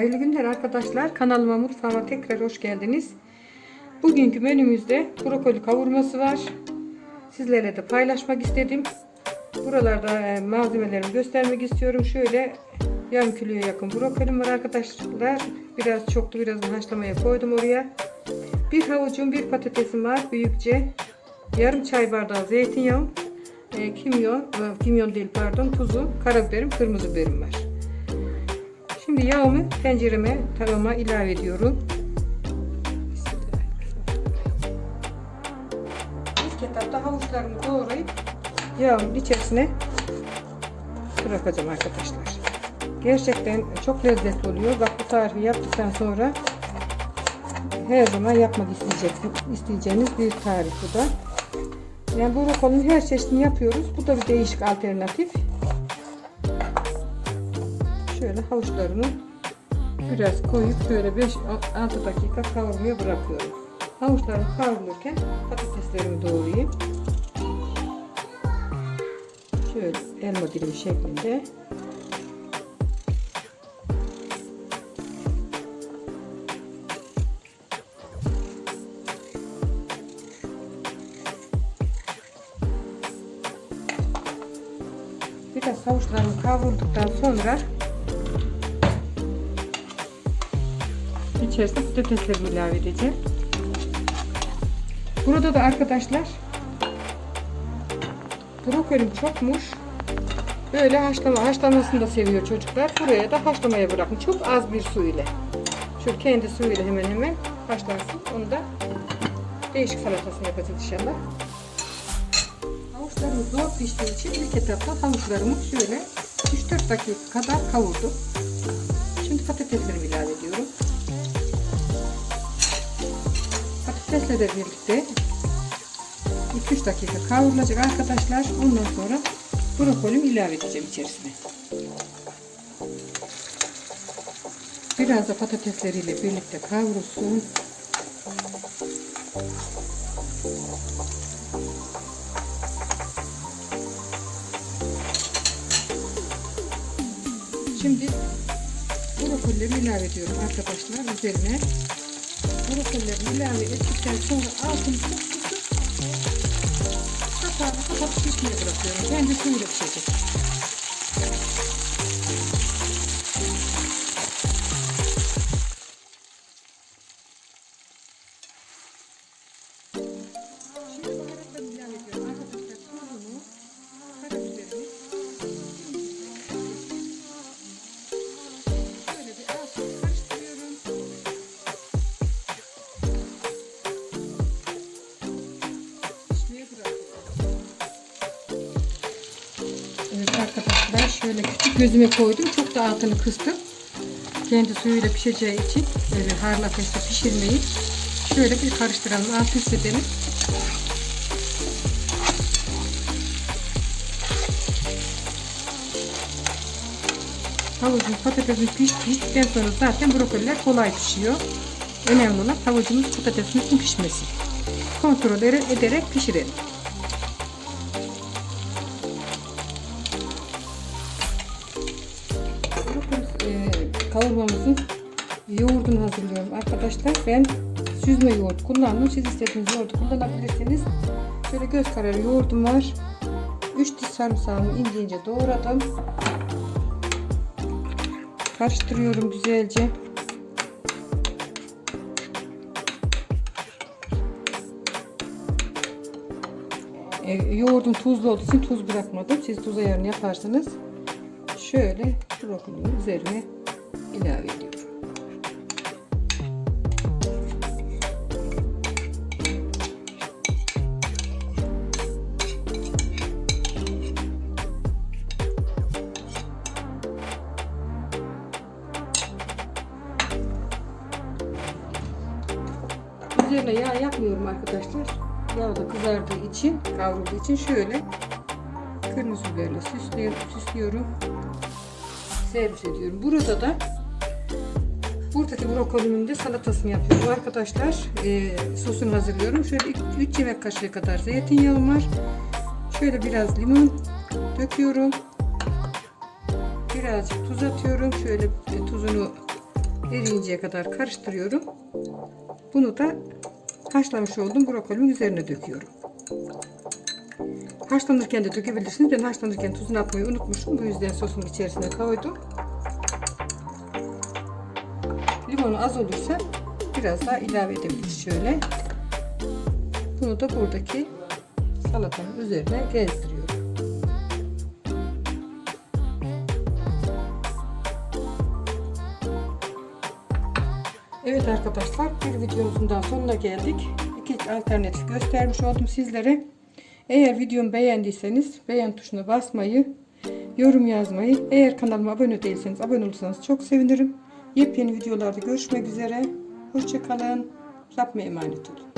Hayırlı günler arkadaşlar. Kanalıma mutfağıma tekrar hoş geldiniz. Bugünkü menümüzde brokoli kavurması var. Sizlerle de paylaşmak istedim. Buralarda e, malzemelerimi göstermek istiyorum. Şöyle yarım kiloya yakın brokolim var arkadaşlar. Biraz çoktu biraz da haşlamaya koydum oraya. Bir havucum bir patatesim var büyükçe. Yarım çay bardağı zeytinyağı. E, kimyon, e, kimyon değil pardon tuzu, karabiberim, kırmızı biberim var. Şimdi yağımı tencereme, tavama ilave ediyorum. İlk etapta havuçlarımı doğrayıp yağın içerisine bırakacağım arkadaşlar. Gerçekten çok lezzetli oluyor. Bak bu tarifi yaptıktan sonra her zaman yapmak isteyeceğiniz bir tarif bu da. Yani bu rokolun her çeşidini yapıyoruz. Bu da bir değişik alternatif. Şöyle havuçlarını biraz koyup şöyle 5-6 dakika kavurmaya bırakıyorum. Havuçlarım kavrulurken patateslerimi doğrayayım. Şöyle elma dilimi şeklinde. Biraz havuçlarım kavrulduktan sonra içerisine patateslerimi ilave edeceğim. Burada da arkadaşlar brokolim çokmuş. Böyle haşlama, haşlamasını da seviyor çocuklar. Buraya da haşlamaya bırakın. Çok az bir su ile. Şu kendi suyuyla hemen hemen haşlansın. Onu da değişik salatasını yapacağız inşallah. Havuçlarımız zor piştiği için ilk etapta havuçlarımı şöyle 3-4 dakika kadar kavurdum. Şimdi patateslerimi ilave de birlikte 2-3 dakika kavrulacak arkadaşlar. Ondan sonra brokolimi ilave edeceğim içerisine. Biraz da patatesleriyle birlikte kavrulsun. Şimdi brokollerimi ilave ediyorum arkadaşlar üzerine. Brokollerimi ilave ettikten sonra altını sık sık kapağını kapatıp pişmeye bırakıyorum. Kendi suyuyla pişecek. Arkadaşlar şöyle küçük gözüme koydum. Çok da altını kıstım. Kendi suyuyla pişeceği için böyle harlı ateşte pişirmeyi şöyle bir karıştıralım. Alt üst edelim. Havucun patatesin piş, piştikten sonra zaten brokoliler kolay pişiyor. Önemli olan havucumuz patatesimizin pişmesi. Kontrol ede- ederek pişirelim. Brokoli e, kavurmamızın yoğurdunu hazırlıyorum arkadaşlar. Ben süzme yoğurt kullandım. Siz istediğiniz yoğurdu kullanabilirsiniz. Şöyle göz kararı yoğurdum var. 3 diş sarımsağımı ince ince doğradım. Karıştırıyorum güzelce. E, yoğurdum tuzlu olduğu için tuz bırakmadım. Siz tuz ayarını yaparsanız şöyle brokolinin üzerine ilave ediyorum. Üzerine yağ yapmıyorum arkadaşlar. Yağ da kızardığı için, kavrulduğu için şöyle kırmızı biberle süslüyorum, süslüyorum. Servis ediyorum. Burada da buradaki brokolimin de salatasını yapıyorum arkadaşlar. Ee, sosunu hazırlıyorum. Şöyle 3 yemek kaşığı kadar zeytinyağım var. Şöyle biraz limon döküyorum. Birazcık tuz atıyorum. Şöyle e, tuzunu eriyinceye kadar karıştırıyorum. Bunu da haşlamış olduğum brokolinin üzerine döküyorum. Haşlanırken de dökebilirsiniz. Ben haşlanırken tuzunu atmayı unutmuşum. Bu yüzden sosun içerisine koydum. Limonu az olursa biraz daha ilave edebiliriz şöyle. Bunu da buradaki salatanın üzerine gezdiriyorum. Evet arkadaşlar bir videomuzun daha sonuna geldik. İki alternatif göstermiş oldum sizlere. Eğer videomu beğendiyseniz beğen tuşuna basmayı, yorum yazmayı, eğer kanalıma abone değilseniz abone olursanız çok sevinirim. Yepyeni videolarda görüşmek üzere. Hoşçakalın. Rabbime emanet olun.